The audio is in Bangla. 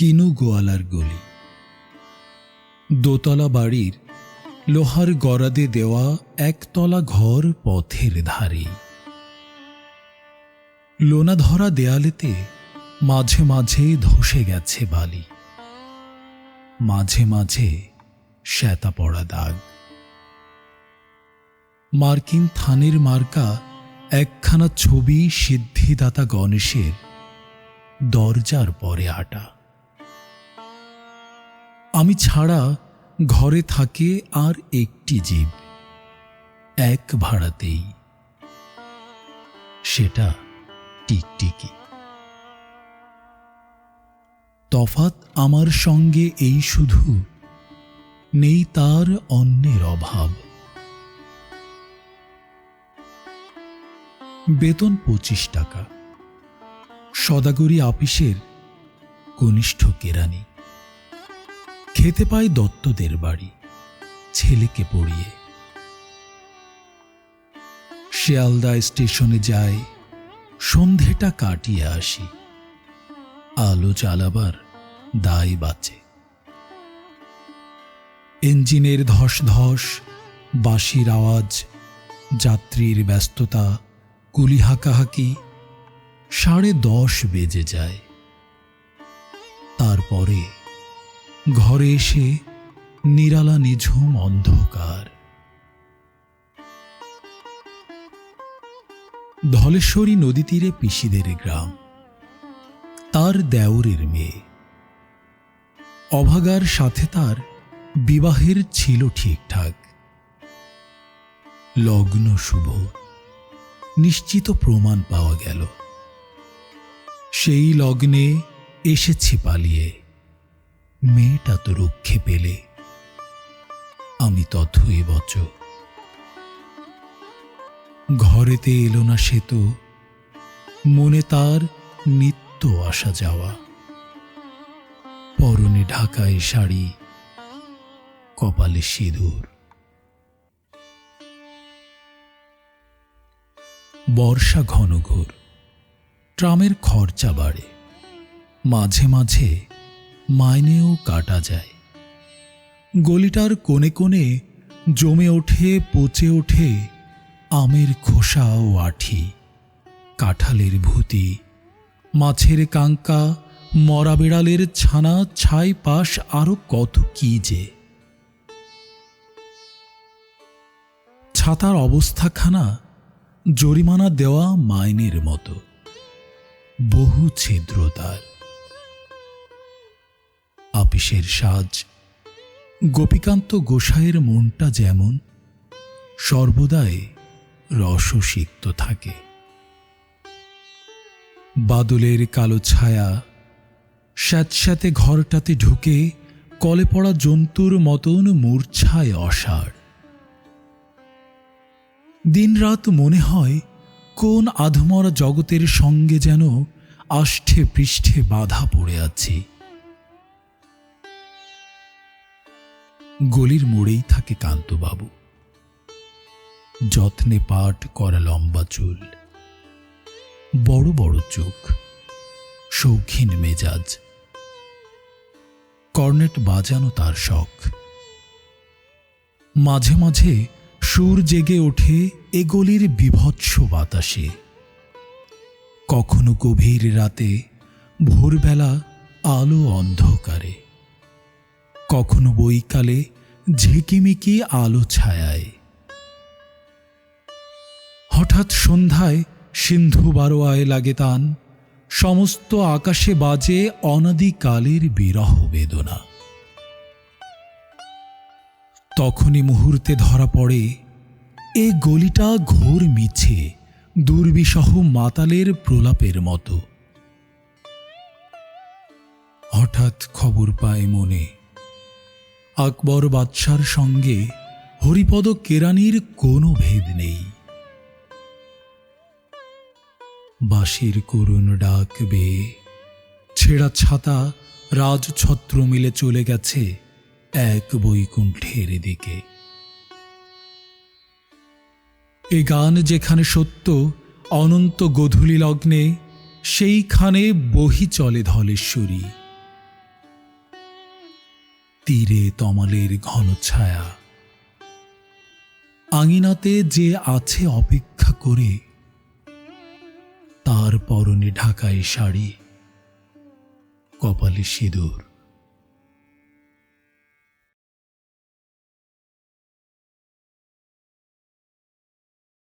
কিনু গোয়ালার গলি। দোতলা বাড়ির লোহার গরাদে দেওয়া একতলা ঘর পথের ধারে। লোনা ধরা দেয়ালেতে মাঝে মাঝে ধসে গেছে বালি। মাঝে মাঝে শ্যাতা পড়া দাগ। মার্কিন থানের মার্কা একখানা ছবি সিদ্ধিদাতা গণেশের দরজার পরে আটা। আমি ছাড়া ঘরে থাকে আর একটি জীব, এক ভাড়াতেই। সেটা টিকটিকি। তফাত আমার সঙ্গে এই শুধু, নেই তার অন্যের অভাব। বেতন পঁচিশ টাকা, সদাগরি আপিসের কনিষ্ঠ কেরানি খেতে পাই দত্তদের বাড়ি, ছেলেকে পড়িয়ে। শিয়ালদা স্টেশনে যায় সন্ধেটা কাটিয়ে আসি। আলো চালাবার দায় বাঁচে। ইঞ্জিনের ধস ধস বাঁশির আওয়াজ, যাত্রীর ব্যস্ততা, কুলি হাঁকাহাঁকি, সাড়ে দশ বেজে যায়। তারপরে ঘরে এসে নিরালা নিঝুম অন্ধকার। ধলেশ্বরী নদী তীরে পিসিদের গ্রাম। তার দেওরের মেয়ে। অভাগার সাথে তার বিবাহের ছিল ঠিকঠাক। লগ্ন শুভ। নিশ্চিত প্রমাণ পাওয়া গেল। সেই লগ্নে এসেছি পালিয়ে। মেয়েটা তো রক্ষে পেলে। আমি তথই বচ ঘরেতে এলো না সে তো। মনে তার নিত্য আসা যাওয়া। পরনে ঢাকায় শাড়ি, কপালে সিঁদুর। বর্ষা ঘনঘোর, ট্রামের খরচা বাড়ে। মাঝে মাঝে মাইনেও কাটা যায়। গলিটার কোণে কোণে জমে ওঠে, পচে ওঠে আমের খোসা ও আঠি, কাঁঠালের ভূতি, মাছের কাঙ্কা, মরা বিড়ালের ছানা, ছাই পাশ আরও কত কি যে। ছাতার অবস্থাখানা জরিমানা দেওয়া মাইনের মতো। বহু ছিদ্র আপিসের সাজ। গোপীকান্ত গোসাইয়ের মনটা যেমন, সর্বদাই রসসিক্ত থাকে। বাদলের কালো ছায়া স্যাঁতস্যাঁতে ঘরটাতে ঢুকে কলে পড়া জন্তুর মতন মূর্ছায় অসাড় দিনরাত মনে হয় কোন আধমরা জগতের সঙ্গে যেন আষ্ঠে পৃষ্ঠে বাধা পড়ে আছি। গলির মোড়েই থাকে কান্তবাবু। যত্নে পাট করা লম্বা চুল। বড় বড় চোখ। শৌখিন মেজাজ। কর্নেট বাজানো তার শখ। মাঝে মাঝে সুর জেগে ওঠে এ গলির বিভৎস বাতাসে। কখনো গভীর রাতে ভোরবেলা আলো অন্ধকারে। কখনো বৈকালে ঝিকিমিকি আলো ছায়ায়। হঠাৎ সন্ধ্যায় সিন্ধু বারোয়ায় লাগে তান, সমস্ত আকাশে বাজে অনাদিকালের বিরহ বেদনা। তখনই মুহূর্তে ধরা পড়ে, এ গলিটা ঘোর মিছে দুর্বিসহ মাতালের প্রলাপের মতো। হঠাৎ খবর পায় মনে আকবর বাদশার সঙ্গে হরিপদ কেরানির কোনো ভেদ নেই। বাঁশির করুণ ডাক বেয়ে ছেঁড়া ছাতা রাজছত্র মিলে চলে গেছে এক বৈকুণ্ঠের দিকে। এ গান যেখানে সত্য, অনন্ত গধূলি লগ্নে, সেইখানে বহি চলে ধলেশ্বরী। তীরে তমালের ঘন ছায়া। আঙিনাতে যে আছে অপেক্ষা করে, তার পরনে ঢাকায় শাড়ি, কপালে সিঁদুর।